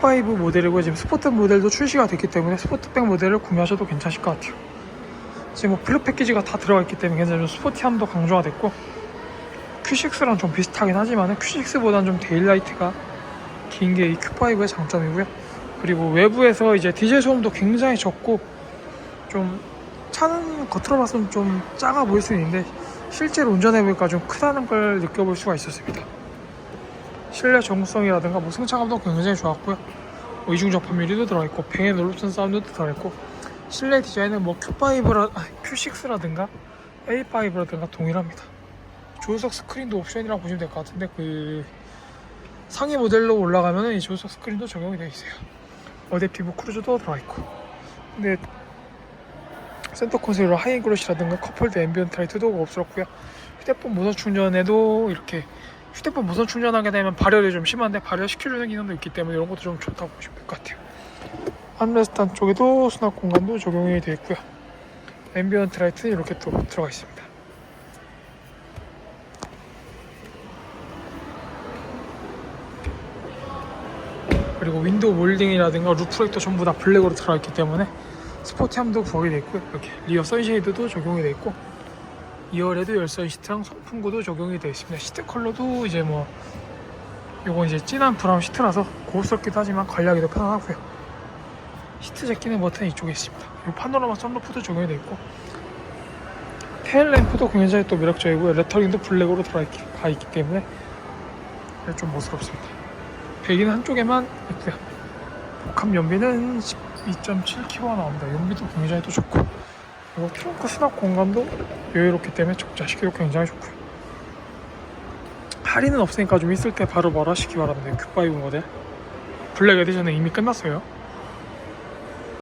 Q5 모델이고 지금 스포트 모델도 출시가 됐기 때문에 스포트백 모델을 구매하셔도 괜찮으실 것 같아요. 지금 뭐 블루 패키지가 다 들어가 있기 때문에 굉장히 좀 스포티함도 강조가 됐고 Q6랑 좀 비슷하긴 하지만 Q6보다는 좀 데일라이트가 긴 게 이 Q5의 장점이고요. 그리고 외부에서 이제 디젤 소음도 굉장히 적고 좀 차는 겉으로 봤으면 좀 작아 보일 수 있는데 실제로 운전해 보니까 좀 크다는 걸 느껴볼 수가 있었습니다. 실내 정성이라든가 뭐 승차감도 굉장히 좋았고요. 뭐 이중 접합 유리도 들어있고 뱅의 놀랍슨 사운드도 들어있고 실내 디자인은 뭐 Q5라 아, Q6라든가 A5라든가 동일합니다. 조수석 스크린도 옵션이라고 보시면 될 것 같은데 그 상위 모델로 올라가면 이 조수석 스크린도 적용이 되어 있어요. 어댑티브 크루즈도 들어가 있고 근데 센터 콘솔로 하이엔 글로시라든가 커플드 앰비언트 라이트도 없었고요. 휴대폰 무선 충전에도 이렇게 휴대폰 무선 충전하게 되면 발열이 좀 심한데 발열시켜주는 기능도 있기 때문에 이런 것도 좀 좋다고 보시면 될 것 같아요. 암레스트 쪽에도 수납 공간도 적용이 되어 있고요. 앰비언트 라이트는 이렇게 또 들어가 있습니다. 그리고 윈도우 몰딩이라든가 루프렉도 전부 다 블랙으로 들어가 있기 때문에 스포티함도 구하게 돼 있고요. 이렇게 리어 선쉐이드도 적용이 돼 있고 2열에도 열선 시트랑 선풍구도 적용이 되어 있습니다. 시트 컬러도 이제 뭐 요건 이제 진한 브라운 시트라서 고급스럽기도 하지만 관리하기도 편안하고요. 시트 제끼는 버튼이 이쪽에 있습니다. 이 파노라마 썬루프도 적용이 되어 있고 테일 램프도 굉장히 또 매력적이고요. 레터링도 블랙으로 들어가 있기, 때문에 좀 멋스럽습니다. 배기는 한쪽에만 있고요. 복합 연비는 12.7kg가 나옵니다. 연비도 굉장히 또 좋고 그리고 트렁크 수납 공간도 여유롭기 때문에 적자시키도 굉장히 좋고요. 할인은 없으니까 좀 있을 때 바로 말하시기 바랍니다. Q5 모델 블랙 에디션은 이미 끝났어요.